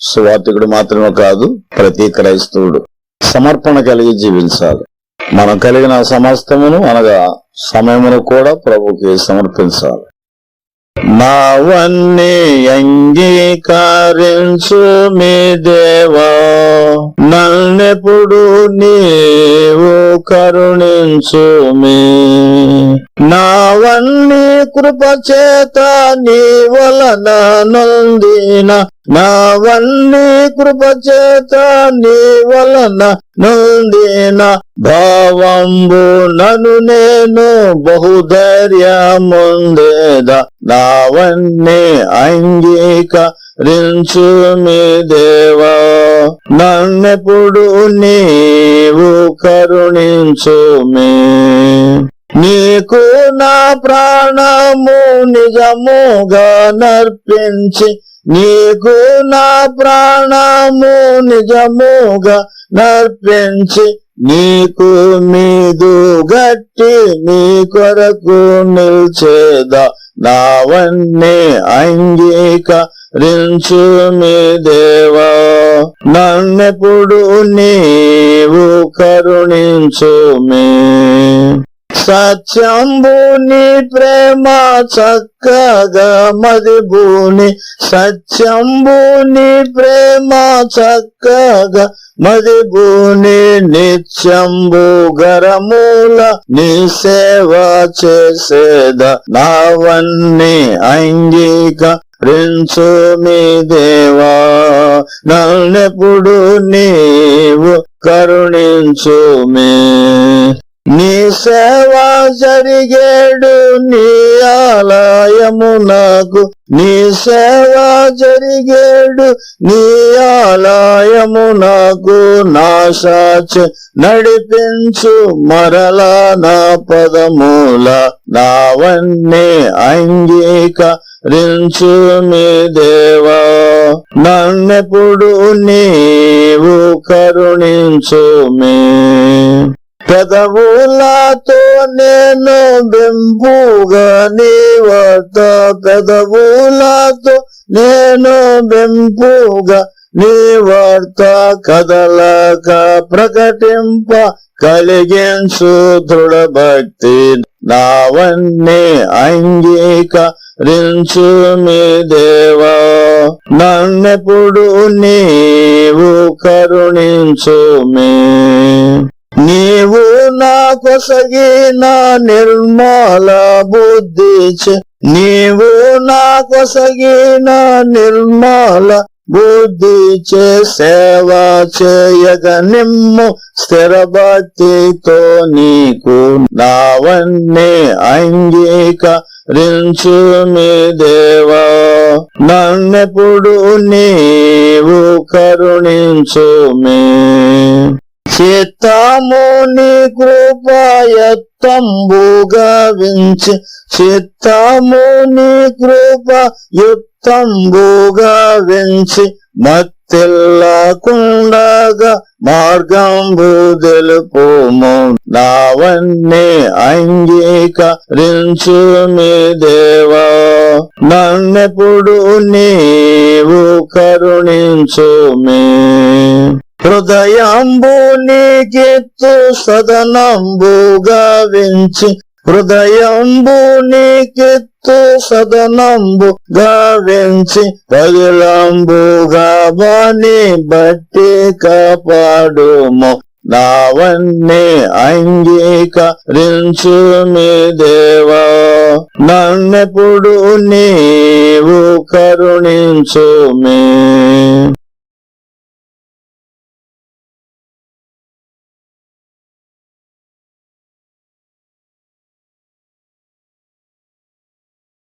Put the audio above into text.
సువార్థికుడు మాత్రమే కాదు ప్రతి క్రైస్తవుడు సమర్పణ కలిగి జీవించాలి. మనం కలిగిన సమస్తమును అనగా సమయమును కూడా ప్రభుకి సమర్పించాలి. నావన్నీ అంగీకరించు మీ దేవా నన్నెప్పుడు నీవు కరుణించు మీ నావన్నీ కృప చేత నీ వలన నొందిన. నావన్నీ కృప చేత నీ వలన నొందిన. భావంబు నను నేను బహుధైర్యముందేద. నావన్నీ రించు మీ దేవా నన్నెప్పుడు నీవు కరుణించు మీ నీకు నా ప్రాణము నిజముగా నర్పించి నీకు నా ప్రాణము నిజముగా నర్పించి నీకు మీదు గట్టి నీ కొరకు నిల్చేదా. నావన్నీ అంగీక రించు మీ దేవా. నన్నెప్పుడు నీవు కరుణించు మీ సత్యంబుని ప్రేమ చక్కగా మదిబూని. సత్యంబుని ప్రేమ చక్కగా మదిబూని నిత్యంబుగరమూల నీ సేవ చేసేద నావన్నీ అంగీక రించు మీ దేవా. నన్నెప్పుడు నీవు కరుణించు మే నీ సేవ జరిగేడు నీ ఆలయము నాకు. నీ సేవ జరిగేడు నీ ఆలయము నాకు. నాశాచ నడిపించు మరలా నా పదమూల నావన్నీ అంగీక రించు మీ దేవా. నన్నెప్పుడు నీవు కరుణించు మీ. పెదవులతో నేను బెంపుగా నీ వద్ద పెదవులతో నేను బెంపుగా నీ వార్త కదలక ప్రకటింప కలిగించు దృఢ భక్తి నావన్నీ అంగీక రించు మీ దేవా. నన్నెప్పుడు నీవు కరుణించు మీ నీవు నా కొసగిన నిర్మల బుద్ధి నీవు నా కొసగిన నిర్మల బుద్ధి చే. సేవ చేయగ నిమ్ము స్థిర నీకు నావన్నీ అంగీక రించు మీ దేవా. నన్నెప్పుడు నీవు కరుణించు మీ చిత్తము నీ కృపయత్తంబుగా వించి చిత్తము నీ కృప వించి మత్తిల్లకుండగా మార్గంబు తెలుపుము. నావన్నీ అంగీకరించు మీ దేవా. నన్నెప్పుడు నీవు కరుణించు మీ హృదయంబు నీకెత్తు సదనంబుగా వించి హృదయంబు నీకెత్తు సదనంబు గావించి. పగిలంబుగా బాని బట్టి కాపాడుము. నావన్నీ అంగీకరించు మీ దేవా. నన్నెప్పుడు నీవు కరుణించు మీ